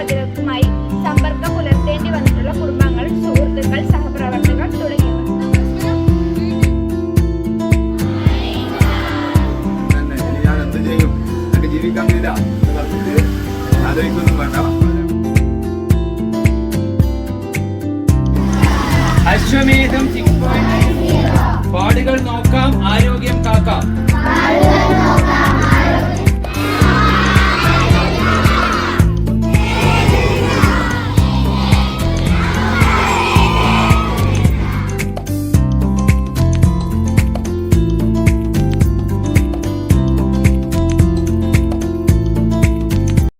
പകർച്ചവ്യാധികൾക്കുമായി സമ്പർക്കം പുലർത്തേണ്ടി വന്നിട്ടുള്ള കുടുംബങ്ങൾ സുഹൃത്തുക്കൾ സഹപ്രവർത്തകർ തുടങ്ങിയവർ. ചെയ്യും? ജീവിക്കാൻ കഴിയില്ല ആലോചിക്കൊന്നും വേണ്ട. അശ്വമേധം സിക്സ് പോയിന്റ്